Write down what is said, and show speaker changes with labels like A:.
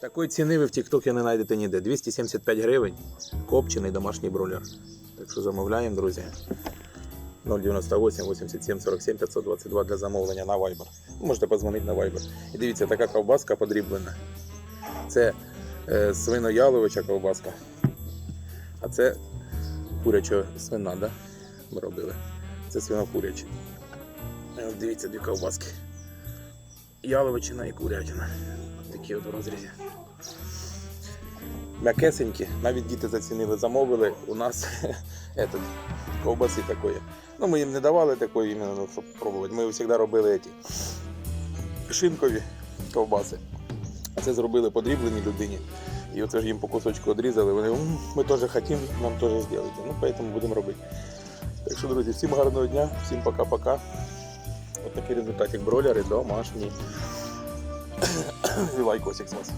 A: Такої ціни ви в TikTok не знайдете ніде. 275 гривень. Копчений домашній бройлер. Так що замовляємо, друзі. 098 87 47 522 для замовлення на Viber. Можете подзвонити на Viber. І дивіться, така ковбаска подріблена. Це е, свинояловича ковбаска. А це куряча свина, да? Ми робили. Це свинокуряча. І Дивіться, дві ковбаски. Яловичина і курятина. Такі от в розрізі. М'якесенькі, навіть діти зацінили, замовили у нас этот, ковбаси такої. Ну, ми їм не давали такої, іменно, ну, щоб пробувати. Ми завжди робили ті шинкові ковбаси. А це зробили подріблені людині. І оце ж їм по кусочку відрізали. Вони ми теж хочемо, нам теж зробити. Ну, тому будемо робити. Так що, друзі, всім гарного дня, всім пока-пока. Ось такий результатик бройлери домашні. Vai com a sexuação.